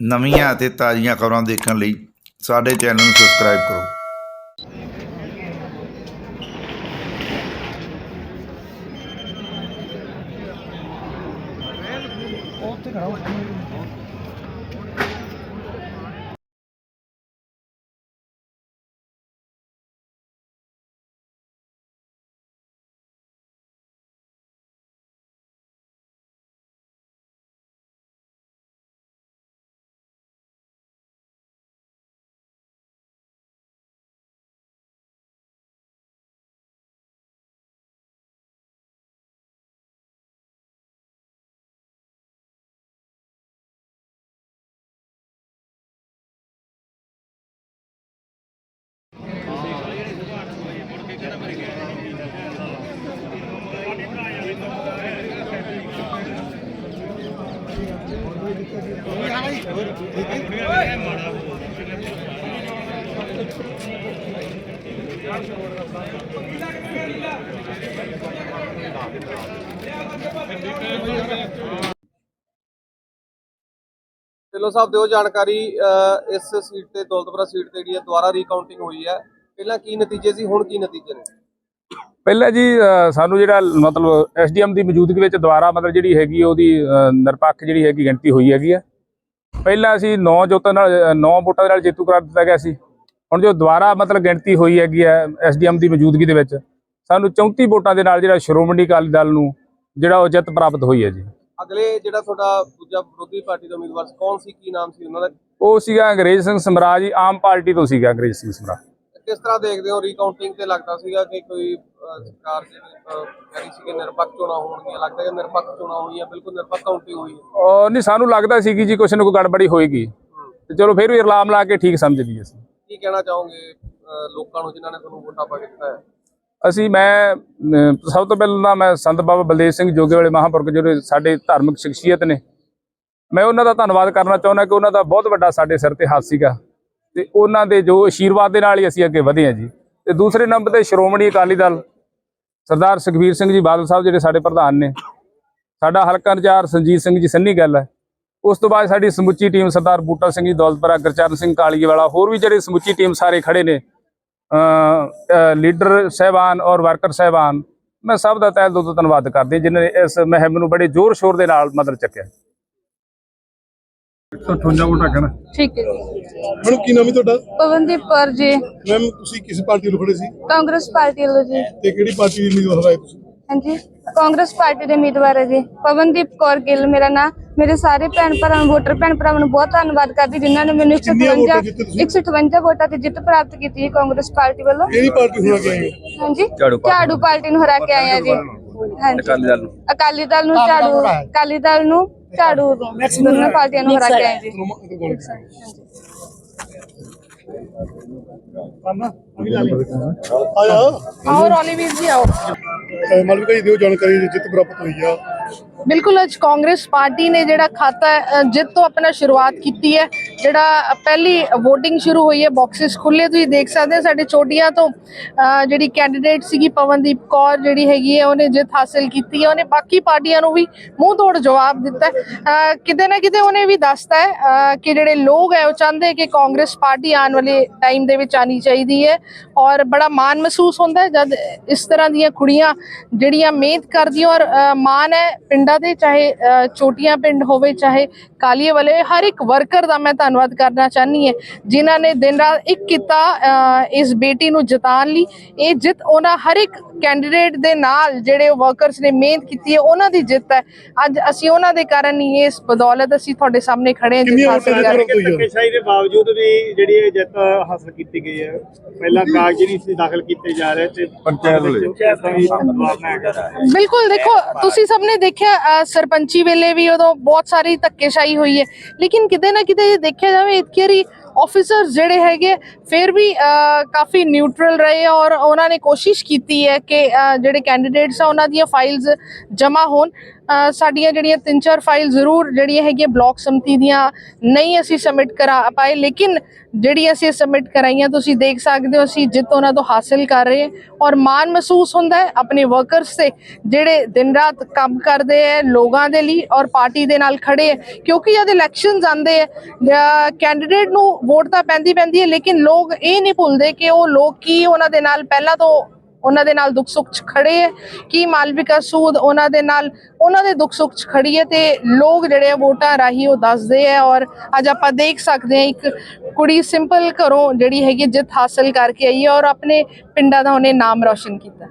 ਨਵੀਆਂ ਅਤੇ ਤਾਜ਼ੀਆਂ ਖਬਰਾਂ ਦੇਖਣ ਲਈ ਸਾਡੇ ਚੈਨਲ ਨੂੰ ਸਬਸਕ੍ਰਾਈਬ ਕਰੋ। ਢਿੱਲੋਂ ਸਾਹਿਬ ਦਿਓ ਜਾਣਕਾਰੀ ਅਹ, ਇਸ ਸੀਟ ਤੇ ਦੌਲਤਪੁਰਾ ਸੀਟ ਤੇ ਜਿਹੜੀ ਹੈ ਦੁਬਾਰਾ ਰੀਕਾਊਂਟਿੰਗ ਹੋਈ ਹੈ। ਪਹਿਲਾਂ ਕੀ ਨਤੀਜੇ ਸੀ ਹੁਣ ਕੀ ਨਤੀਜੇ ਨੇ? ਪਹਿਲਾਂ ਜੀ ਸਾਨੂੰ ਜਿਹੜਾ ਮਤਲਬ ਐਸਡੀਐਮ ਦੀ ਮੌਜੂਦਗੀ ਵਿੱਚ ਦੁਬਾਰਾ ਮਤਲਬ ਜਿਹੜੀ ਹੈਗੀ ਉਹਦੀ ਨਿਰਪੱਖ ਜਿਹੜੀ ਹੈਗੀ ਗਿਣਤੀ ਹੋਈ ਹੈਗੀ ਆ। ਪਹਿਲਾਂ ਅਸੀਂ 9 ਜੋਤਾਂ ਨਾਲ 9 ਵੋਟਾਂ ਦੇ ਨਾਲ ਜੇਤੂ ਕਰਾ ਦਿੱਤਾ ਗਿਆ ਸੀ। ਹੁਣ ਜੋ ਦੁਬਾਰਾ ਮਤਲਬ ਗਿਣਤੀ ਹੋਈ ਹੈਗੀ ਹੈ ਐਸਡੀਐਮ ਦੀ ਮੌਜੂਦਗੀ ਦੇ ਵਿੱਚ ਸਾਨੂੰ 34 ਵੋਟਾਂ ਦੇ ਨਾਲ ਜਿਹੜਾ ਸ਼੍ਰੋਮਣੀ ਅਕਾਲੀ ਦਲ ਨੂੰ ਜਿਹੜਾ ਉਹ ਜਿੱਤ ਪ੍ਰਾਪਤ ਹੋਈ ਹੈ ਜੀ। ਅਗਲੇ ਜਿਹੜਾ ਤੁਹਾਡਾ ਦੂਜਾ ਵਿਰੋਧੀ ਪਾਰਟੀ ਦਾ ਉਮੀਦਵਾਰ ਕੌਣ ਸੀ? ਕੀ ਨਾਮ ਸੀ ਉਹਨਾਂ ਦਾ? ਉਹ ਸੀਗਾ ਅੰਗਰੇਜ਼ ਸਿੰਘ ਸਮਰਾਜ ਜੀ ਆਮ ਪਾਰਟੀ ਤੋਂ ਸੀਗਾ ਅੰਗਰੇਜ਼ ਸਿੰਘ ਸਮਰਾਜ। ਕਿਸ ਤਰ੍ਹਾਂ ਦੇਖਦੇ ਹੋ ਰੀਕਾਊਂਟਿੰਗ ਤੇ ਲੱਗਦਾ ਸੀਗਾ ਕਿ ਕੋਈ ਸਰਕਾਰ ਜਿਹੜੀ ਕਹਿ ਸੀ ਕਿ ਨਿਰਪੱਖ ਚੋਣਾਂ ਹੋਣਗੀਆਂ ਲੱਗਦਾ ਕਿ ਨਿਰਪੱਖ ਚੋਣਾਂ ਹੋਈਆਂ ਬਿਲਕੁਲ ਨਿਰਪੱਖ ਕਾਊਂਟਿੰਗ ਹੋਈ ਹੈ। ਨਹੀਂ ਸਾਨੂੰ ਲੱਗਦਾ ਸੀ ਕਿ ਜੀ ਕੁਛ ਨਾ ਕੋਈ ਗੜਬੜੀ ਹੋਏਗੀ। ਤੇ ਚਲੋ ਫਿਰ ਵੀ ਇਰਲਾਮ ਲਾ ਕੇ ਠੀਕ ਸਮਝ ਲਈ ਅਸੀਂ। ਕੀ ਕਹਿਣਾ ਚਾਹੋਗੇ ਲੋਕਾਂ ਨੂੰ ਜਿਨ੍ਹਾਂ ਨੇ ਤੁਹਾਨੂੰ ਵੋਟਾਂ ਪਾ ਕੇ ਦਿੱਤਾ ਹੈ? ਅਸੀਂ ਮੈਂ ਸਭ ਤੋਂ ਪਹਿਲਾਂ ਮੈਂ ਸੰਤ ਬਾਬਾ ਬਲਦੇਵ ਸਿੰਘ ਜੋਗੇ ਵਾਲੇ ਮਹਾਂਪੁਰਖ ਜਿਹੜੇ ਸਾਡੇ ਧਾਰਮਿਕ ਸ਼ਖਸੀਅਤ ਨੇ ਮੈਂ ਉਹਨਾਂ ਦਾ ਧੰਨਵਾਦ ਕਰਨਾ ਚਾਹੁੰਦਾ ਕਿ ਉਹਨਾਂ ਦਾ ਬਹੁਤ ਵੱਡਾ ਸਾਡੇ ਸਿਰ ਤੇ ਹੱਥ ਸੀਗਾ। ਤੇ ਉਹਨਾਂ ਦੇ ਜੋ ਆਸ਼ੀਰਵਾਦ ਦੇ ਨਾਲ ਹੀ ਅਸੀਂ ਅੱਗੇ ਵਧੇ ਹਾਂ ਜੀ। ਤੇ ਦੂਸਰੇ ਨੰਬਰ ਤੇ ਸ਼੍ਰੋਮਣੀ ਅਕਾਲੀ ਦਲ, ਸਰਦਾਰ ਸੁਖਬੀਰ ਸਿੰਘ ਜੀ ਬਾਦਲ ਸਾਹਿਬ ਜਿਹੜੇ ਸਾਡੇ ਪ੍ਰਧਾਨ ਨੇ। ਸਾਡਾ ਹਲਕਾ ਇੰਚਾਰ ਸੰਜੀਤ ਸਿੰਘ ਜੀ ਸੰਨੀ ਗੱਲ ਹੈ। ਉਸ ਤੋਂ ਬਾਅਦ ਸਾਡੀ ਸਮੁੱਚੀ ਟੀਮ ਸਰਦਾਰ ਬੂਟਾ ਸਿੰਘ ਜੀ, ਦੌਲਤਪੁਰਾ, ਗੁਰਚਰਨ ਸਿੰਘ ਕਾਲੀਵਾਲਾ ਹੋਰ ਵੀ ਜਿਹੜੇ ਸਮੁੱਚੀ ਟੀਮ ਸਾਰੇ ਖੜੇ ਨੇ ਲੀਡਰ ਸਹਿਬਾਨ ਔਰ ਵਰਕਰ ਸਹਿਬਾਨ, ਮੈਂ ਸਭ ਦਾ ਤਹਿ ਦਿਲ ਤੋਂ ਧੰਨਵਾਦ ਕਰਦੇ ਹਾਂ ਜਿਨ੍ਹਾਂ ਨੇ ਇਸ ਮੁਹਿੰਮ ਨੂੰ ਬੜੇ ਜ਼ੋਰ ਸ਼ੋਰ ਦੇ ਨਾਲ ਮਦਦ ਚੱਕਿਆ। 158 ਵੋਟਾਂ ਕਹਿਣਾ ਠੀਕ ਹੈ ਜੀ। ਮੈਡਮ ਕੀ ਨਾਮ ਹੈ ਤੁਹਾਡਾ? ਪਵਨਦੀਪ ਕੌਰ ਜੀ। ਮੈਮ ਤੁਸੀਂ ਕਿਸ ਪਾਰਟੀ ਨੂੰ ਖੜੇ ਸੀ? ਕਾਂਗਰਸ ਪਾਰਟੀ ਵੱਲੋਂ ਜੀ। ਤੇ ਕਿਹੜੀ ਪਾਰਟੀ ਦੀ ਉਮੀਦਵਾਰ ਆਏ ਤੁਸੀਂ? ਹਾਂਜੀ ਕਾਂਗਰਸ ਪਾਰਟੀ ਦੇ ਉਮੀਦਵਾਰ ਹੈ ਜੀ। ਪਵਨਦੀਪ ਕੌਰ ਗਿੱਲ ਮੇਰਾ ਨਾਮ ਮੇਰੇ ਸਾਰੇ ਭੈਣ ਭਰਾਵਾਂ ਵੋਟਰ ਭੈਣ ਭਰਾਵਾਂ ਨੂੰ ਬਹੁਤ ਧੰਨਵਾਦ ਕਰਦੀ ਜਿਨ੍ਹਾਂ ਨੇ ਮੈਨੂੰ ਕਿੰਨੀਆਂ ਵੋਟਾਂ 158 ਜਿੱਤੇ ਤੁਸੀਂ? 158 ਵੋਟਾਂ ਤੇ ਜਿੱਤ ਪ੍ਰਾਪਤ ਕੀਤੀ ਹੈ ਕਾਂਗਰਸ ਪਾਰਟੀ ਵੱਲੋਂ। ਕਿਹੜੀ ਪਾਰਟੀ ਹੋਣਾ ਗਏ ਹੋ ਹਾਂਜੀ ਝਾੜੂ ਪਾਰਟੀ ਨੂੰ ਹਰਾ ਕੇ ਆਏ ਆ ਜੀ। ਹਾਂਜੀ। ਅਕਾਲੀ ਦਲ ਨੂੰ। ਅਕਾਲੀ ਦਲ ਨੂੰ ਝਾੜੂ ਅਕਾਲੀ ਦਲ ਨੂੰ ਝਾੜੂ ਨੂੰ ਦੋਨਾਂ ਪਾਰਟੀਆਂ ਨੂੰ ਹਰਾ ਕੇ ਆਏ ਜੀ ਆਓ। ਰੌਲੀਵੀਰ ਜੀ ਆਓ। ਮਲਕ ਜੀ ਦਿਓ ਜਾਣਕਾਰੀ ਜਿੱਤ ਪ੍ਰਾਪਤ ਹੋਈ ਆ। ਬਿਲਕੁਲ, ਅੱਜ ਕਾਂਗਰਸ ਪਾਰਟੀ ਨੇ ਜਿਹੜਾ ਖਾਤਾ ਜਿੱਤ ਤੋਂ ਆਪਣਾ ਸ਼ੁਰੂਆਤ ਕੀਤੀ ਹੈ। ਜਿਹੜਾ ਪਹਿਲੀ VOTING ਸ਼ੁਰੂ ਹੋਈ ਹੈ ਬਾਕਸਸ ਖੁੱਲੇ ਤੁਸੀਂ ਦੇਖ ਸਕਦੇ ਹੋ ਸਾਡੇ ਚੋਟੀਆਂ ਤੋਂ ਜਿਹੜੀ ਕੈਂਡੀਡੇਟ ਸੀਗੀ ਪਵਨਦੀਪ ਕੌਰ ਜਿਹੜੀ ਹੈਗੀ ਹੈ, ਉਹਨੇ ਜਿੱਤ ਹਾਸਲ ਕੀਤੀ ਹੈ। ਉਹਨੇ ਬਾਕੀ ਪਾਰਟੀਆਂ ਨੂੰ ਵੀ ਮੂੰਹ ਤੋੜ ਜਵਾਬ ਦਿੱਤਾ ਕਿਤੇ ਨਾ ਕਿਤੇ ਉਹਨੇ ਵੀ ਦੱਸਤਾ ਹੈ ਕਿ ਜਿਹੜੇ ਲੋਕ ਹੈ, ਉਹ ਚਾਹੁੰਦੇ ਕਿ ਕਾਂਗਰਸ ਪਾਰਟੀ ਆਉਣ ਵਾਲੇ ਟਾਈਮ ਦੇ ਵਿੱਚ ਆਣੀ ਚਾਹੀਦੀ ਹੈ ਔਰ ਬੜਾ ਮਾਣ ਮਹਿਸੂਸ ਹੁੰਦਾ ਹੈ, ਜਦ ਇਸ ਤਰ੍ਹਾਂ ਦੀਆਂ ਕੁੜੀਆਂ ਜਿਹੜੀਆਂ ਮਿਹਨਤ ਕਰਦੀਆਂ ਔਰ ਮਾਣ ਹੈ, ਪਿੰਡ ਦੇ ਚਾਹੇ ਚੋਟੀਆਂ ਪਿੰਡ ਹੋਵੇ ਚਾਹੇ ਕਾਲੀਏ ਵਾਲੇ ਹਰ ਇੱਕ ਵਰਕਰ ਦਾ ਮੈਂ ਧੰਨਵਾਦ ਕਰਨਾ ਚਾਹਨੀ ਹੈ ਜਿਨ੍ਹਾਂ ਨੇ ਦਿਨ ਰਾਤ ਇੱਕ ਕੀਤਾ ਇਸ ਬੇਟੀ ਨੂੰ ਜਿਤਾਉਣ ਲਈ ਇਹ ਜਿੱਤ ਉਹਨਾਂ ਹਰ ਇੱਕ ਕੈਂਡੀਡੇਟ ਦੇ ਨਾਲ ਜਿਹੜੇ ਵਰਕਰਸ ਨੇ ਮਿਹਨਤ ਕੀਤੀ ਹੈ ਉਹਨਾਂ ਦੀ ਜਿੱਤ ਹੈ। ਅੱਜ ਅਸੀਂ ਉਹਨਾਂ ਦੇ ਕਾਰਨ ਹੀ ਇਸ ਬਦੌਲਤ ਅਸੀਂ ਤੁਹਾਡੇ ਸਾਹਮਣੇ ਖੜੇ ਹਾਂ ਜਿੱਤ ਕਿੰਨੀਆਂ ਹਾਸਲ ਧੱਕੇਸ਼ਾਹੀ ਦੇ ਬਾਵਜੂਦ ਵੀ ਜਿਹੜੀ ਇਹ ਜਿੱਤ ਹਾਸਲ ਕੀਤੀ ਗਈ ਹੈ ਪਹਿਲਾਂ ਕਾਗਜ਼ ਨਹੀਂ ਸੀ ਦਾਖਲ ਕੀਤੇ ਜਾ ਰਹੇ ਤੇ ਪੰਚਾਇਤ ਬਿਲਕੁਲ ਦੇਖੋ ਤੁਸੀਂ ਸਭ ਨੇ ਦੇਖਿਆ ਸਰਪੰਚੀ ਵੇਲੇ ਵੀ ਉਦੋਂ ਬਹੁਤ ਸਾਰੀ ਧੱਕੇਸ਼ਾਹੀ ਹੋਈ ਹੈ। ਲੇਕਿਨ ਕਿਤੇ ਨਾ ਕਿਤੇ ਦੇਖਿਆ ਜਾਵੇ ਇਤਕੀ ਵਾਰੀ ਜਿਹੜੇ ਹੈਗੇ, ਫਿਰ ਵੀ ਕਾਫੀ ਨਿਊਟਰਲ ਰਹੇ ਔਰ ਉਹਨਾਂ ਨੇ ਕੋਸ਼ਿਸ਼ ਕੀਤੀ ਹੈ ਕਿ ਜਿਹੜੇ ਕੈਂਡੀਡੇਟਸ ਆ, ਉਹਨਾਂ ਦੀਆਂ ਫਾਈਲਸ ਜਮ੍ਹਾਂ ਹੋਣ। ਸਾਡੀਆਂ ਜਿਹੜੀਆਂ ਤਿੰਨ ਚਾਰ ਫਾਈਲ ਜ਼ਰੂਰ ਜਿਹੜੀਆਂ ਹੈਗੀਆਂ ਬਲਾਕ ਸੰਮਤੀ ਦੀਆਂ ਨਹੀਂ ਅਸੀਂ ਸਬਮਿਟ ਕਰਾ ਪਾਏ, ਲੇਕਿਨ ਜਿਹੜੀ ਅਸੀਂ ਸਬਮਿਟ ਕਰਾਈਆਂ, ਤੁਸੀਂ ਦੇਖ ਸਕਦੇ ਹੋ ਅਸੀਂ ਜਿੱਤ ਉਹਨਾਂ ਤੋਂ ਹਾਸਿਲ ਕਰ ਰਹੇ ਹਾਂ ਔਰ ਮਾਣ ਮਹਿਸੂਸ ਹੁੰਦਾ ਹੈ ਆਪਣੇ ਵਰਕਰਸ ਤੇ, ਜਿਹੜੇ ਦਿਨ ਰਾਤ ਕੰਮ ਕਰਦੇ ਹੈ, ਲੋਕਾਂ ਦੇ ਲਈ ਔਰ ਪਾਰਟੀ ਦੇ ਨਾਲ ਖੜੇ ਹੈ, ਕਿਉਂਕਿ ਜਦ ਇਲੈਕਸ਼ਨਸ ਆਉਂਦੇ ਹੈ ਕੈਂਡੀਡੇਟ ਨੂੰ ਵੋਟ ਤਾਂ ਪੈਂਦੀ ਪੈਂਦੀ ਹੈ, ਲੇਕਿਨ ਲੋਕ ਇਹ ਨਹੀਂ ਭੁੱਲਦੇ ਕਿ ਉਹ ਲੋਕ ਕੀ ਉਹਨਾਂ ਦੇ ਨਾਲ ਪਹਿਲਾਂ ਤੋਂ ਉਹਨਾਂ ਦੇ ਨਾਲ ਦੁੱਖ ਸੁੱਖ 'ਚ ਖੜੇ ਹੈ। ਕੀ ਮਾਲਵਿਕਾ ਸੂਦ ਉਹਨਾਂ ਦੇ ਨਾਲ, ਉਹਨਾਂ ਦੇ ਦੁੱਖ ਸੁੱਖ 'ਚ ਖੜੀ ਹੈ ਤੇ ਲੋਕ ਜਿਹੜੇ ਆ ਵੋਟਾਂ ਰਾਹੀਂ ਉਹ ਦੱਸਦੇ ਆ ਔਰ ਅੱਜ ਆਪਾਂ ਦੇਖ ਸਕਦੇ ਹਾਂ ਇੱਕ ਕੁੜੀ ਸਿੰਪਲ ਘਰੋਂ ਜਿਹੜੀ ਹੈਗੀ ਜਿੱਤ ਹਾਸਲ ਕਰਕੇ ਆਈ ਹੈ ਔਰ ਆਪਣੇ ਪਿੰਡਾਂ ਦਾ ਉਹਨੇ ਨਾਮ ਰੌਸ਼ਨ ਕੀਤਾ।